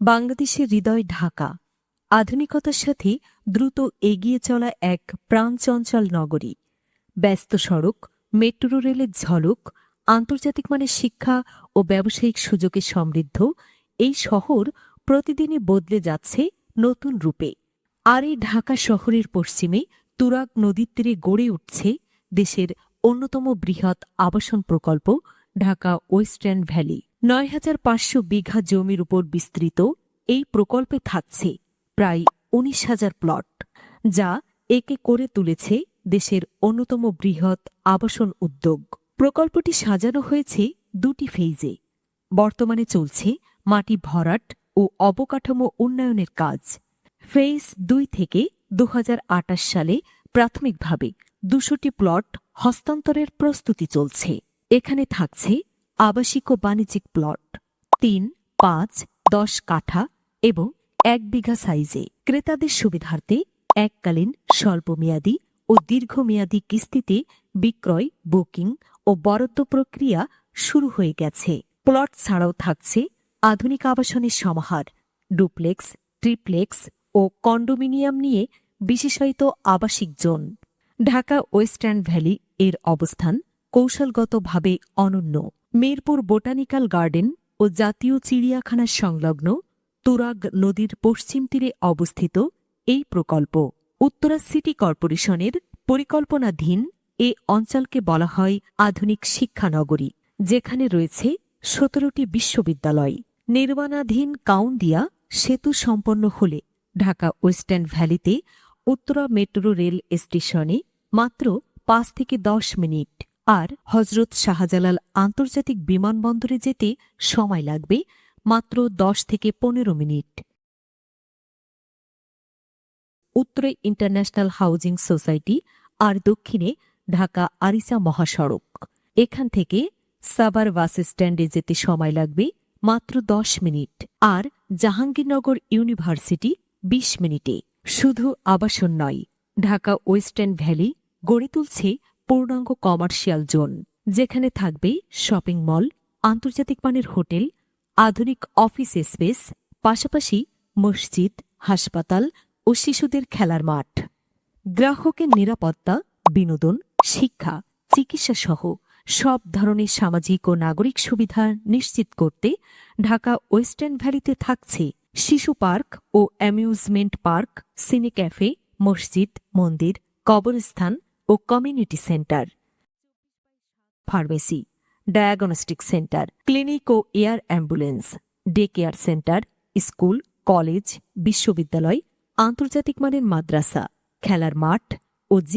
বাংলাদেশের হৃদয় ঢাকা। আধুনিকতার সাথে দ্রুত এগিয়ে চলা এক প্রাণচঞ্চল নগরী। ব্যস্ত সড়ক, মেট্রো রেলের ঝলক, আন্তর্জাতিক মানের শিক্ষা ও ব্যবসায়িক সুযোগে সমৃদ্ধ, এই শহর প্রতিদিনই বদলে যাচ্ছে নতুন রূপে। আর এই ঢাকা শহরের পশ্চিমে তুরাগ নদীর তীরে গড়ে উঠছে দেশের অন্যতম বৃহৎ আবাসন প্রকল্প, ঢাকা ওয়েস্টার্ন ভ্যালি। নয় হাজার পাঁচশো বিঘা জমির উপর বিস্তৃত এই প্রকল্পে থাকছে প্রায় উনিশ হাজার প্লট, যা একে করে তুলেছে দেশের অন্যতম বৃহৎ আবাসন উদ্যোগ। প্রকল্পটি সাজানো হয়েছে দুটি ফেইজে। বর্তমানে চলছে মাটি ভরাট ও অবকাঠামো উন্নয়নের কাজ। ফেজ দুই থেকে দু হাজার আটাশ সালে প্রাথমিকভাবে দুশোটি প্লট হস্তান্তরের প্রস্তুতি চলছে। এখানে থাকছে আবাসিক ও বাণিজ্যিক প্লট। তিন, পাঁচ, দশ কাঠা এবং এক বিঘা সাইজে। ক্রেতাদের সুবিধার্থে এককালীন স্বল্পমেয়াদী ও দীর্ঘমেয়াদী কিস্তিতে বিক্রয়, বুকিং ও বরাদ্দ প্রক্রিয়া শুরু হয়ে গেছে। প্লট ছাড়াও থাকছে আধুনিক আবাসনের সমাহার, ডুপ্লেক্স, ট্রিপ্লেক্স ও কন্ডোমিনিয়াম নিয়ে বিশেষায়িত আবাসিক জোন। ঢাকা ওয়েস্টার্ন ভ্যালি এর অবস্থান কৌশলগতভাবে অনন্য। মিরপুর বোটানিক্যাল গার্ডেন ও জাতীয় চিড়িয়াখানার সংলগ্ন তুরাগ নদীর পশ্চিম তীরে অবস্থিত এই প্রকল্প উত্তরা সিটি কর্পোরেশনের পরিকল্পনাধীন এ অঞ্চলকে বলা হয় আধুনিক শিক্ষানগরী, যেখানে রয়েছে সতেরোটি বিশ্ববিদ্যালয়। নির্মাণাধীন কাউন্দিয়া সেতু সম্পন্ন হলে ঢাকা ওয়েস্টার্ন ভ্যালিতে উত্তরা মেট্রো রেল স্টেশনে মাত্র পাঁচ থেকে দশ মিনিট। আর হজরত শাহজালাল আন্তর্জাতিক বিমানবন্দরে যেতে সময় লাগবে মাত্র দশ থেকে পনেরো মিনিট। উত্তরে ইন্টারন্যাশনাল হাউজিং সোসাইটি আর দক্ষিণে ঢাকা আরিসা মহাসড়ক। এখান থেকে সাবার বাস স্ট্যান্ডে যেতে সময় লাগবে মাত্র দশ মিনিট আর জাহাঙ্গীরনগর ইউনিভার্সিটি বিশ মিনিটে। শুধু আবাসন নয়, ঢাকা ওয়েস্টার্ন ভ্যালি গড়ে তুলছে পূর্ণাঙ্গ কমার্শিয়াল জোন, যেখানে থাকবে শপিং মল, আন্তর্জাতিক মানের হোটেল, আধুনিক অফিস স্পেস, পাশাপাশি মসজিদ, হাসপাতাল ও শিশুদের খেলার মাঠ। গ্রাহকের নিরাপত্তা, বিনোদন, শিক্ষা চিকিৎসা সহ সব ধরনের সামাজিক ও নাগরিক সুবিধা নিশ্চিত করতে ঢাকা ওয়েস্টার্ন ভ্যালিতে থাকছে শিশু পার্ক ও অ্যামিউজমেন্ট পার্ক সিনে ক্যাফে মসজিদ, মন্দির, কবরস্থান ও community centre. Pharmacy, diagnostic centre, clinic ও air ambulance day care centre, school, college, বিশ্ববিদ্যালয়, আন্তর্জাতিক মানের মাদ্রাসা, খেলার মাঠ ও